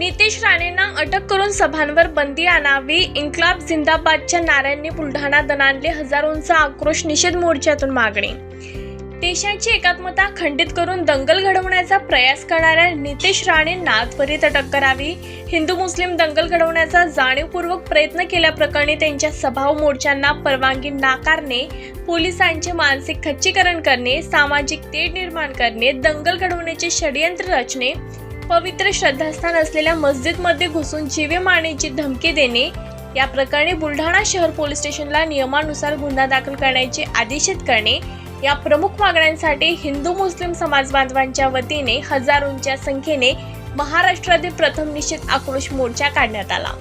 नितेश राणेंना अटक करून सभांवर बंदी आणावी. इन्क्लाब जिंदाबादच्या नाऱ्यांनी बुलढाणा दणाणले हजारोंचा आक्रोश निषेध मोर्चातून मागणी. देशाची एकात्मता खंडित करून दंगल घडवण्याचा प्रयास करणाऱ्या नितेश राणेंना त्वरित अटक करावी. हिंदू मुस्लिम दंगल घडवण्याचा जाणीवपूर्वक प्रयत्न केल्याप्रकरणी त्यांच्या सभा मोर्चांना परवानगी नाकारणे पोलिसांचे मानसिक खच्चीकरण करणे सामाजिक तेढ निर्माण करणे दंगल घडवण्याचे षडयंत्र रचणे पवित्र श्रद्धास्थान असलेल्या मस्जिदमध्ये घुसून जीवे मारण्याची धमकी देणे या प्रकरणी बुलढाणा शहर पोलीस स्टेशनला नियमानुसार गुन्हा दाखल करण्याचे आदेशित करणे या प्रमुख मागण्यांसाठी हिंदू मुस्लिम समाज बांधवांच्या वतीने हजारोंच्या संख्येने महाराष्ट्रातील प्रथम निश्चित आक्रोश मोर्चा काढण्यात आला.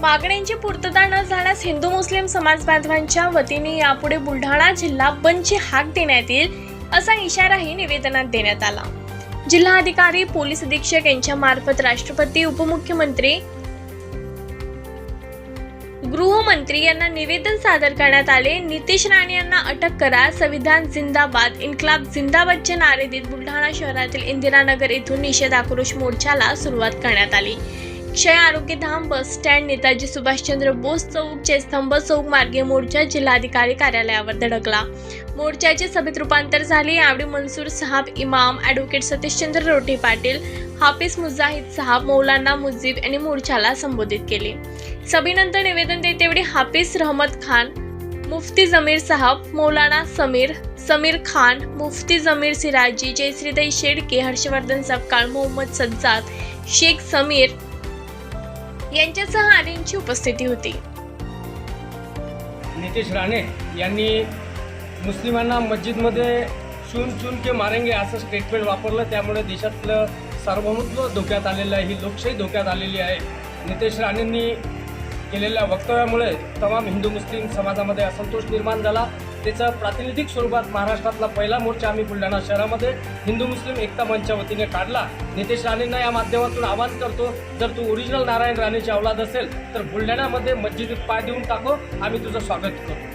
मागण्यांची पूर्तता न झाल्यास हिंदू मुस्लिम समाज बांधवांच्या वतीने यापुढे बुलढाणा जिल्हा बंदची हाक देण्यात येईल असा इशाराही निवेदनात देण्यात आला. जिल्हाधिकारी पोलीस अधीक्षक यांच्या मार्फत राष्ट्रपती उपमुख्यमंत्री गृहमंत्री यांना निवेदन सादर करण्यात आले. नितेश राणे यांना अटक करा. संविधान जिंदाबाद. इन्क्लाब जिंदाबादचे नारे देत बुलढाणा शहरातील इंदिरानगर येथून निषेध आक्रोश मोर्चाला सुरुवात करण्यात आली. क्षय आरोग्य धाम बस स्टँड नेताजी सुभाषचंद्र बोस चौक स्तंभ चौक मार्गे मोर्चा जिल्हाधिकारी कार्यालयावर धडकला. मोर्चाचे सभेत रूपांतर झाले. यावेळी मनसूर साहब इमाम ॲडव्होकेट सतीशचंद्र रोटे पाटील हाफिज मुजाहिद साहब मौलाना मुजीब यांनी मोर्चाला संबोधित केले. सभेनंतर निवेदन देतेवेळी हाफिज रहमत खान मुफ्ती जमीर साहब मौलाना समीर समीर खान मुफ्ती जमीर सिराजी जयश्रीताई शेडके हर्षवर्धन सपकाळ मोहम्मद सज्जाद शेख समीर यांच्यासह आदींची उपस्थिती होती. नितेश राणे यांनी मुस्लिमांना मस्जिदमध्ये चून चून के मारेंगे असं स्टेटमेंट वापरलं. त्यामुळे देशातलं सार्वभौमत्व धोक्यात आलेलं आहे ही लोकशाही धोक्यात आलेली आहे. नितेश राणेंनी केलेल्या वक्तव्यामुळे तमाम हिंदू मुस्लिम समाजामध्ये असंतोष निर्माण झाला. त्याचं प्रातिनिधिक स्वरूपात महाराष्ट्रातला पहिला मोर्चा आम्ही बुलढाणा शहरामध्ये हिंदू मुस्लिम एकता मंचच्या वतीने काढला. नितेश राणेंना या माध्यमातून आवाहन करतो जर तू ओरिजिनल नारायण राणेची अवलाद असेल तर बुलढाण्यामध्ये मस्जिदीत पाय देऊन टाको. आम्ही तुझं स्वागत करतो.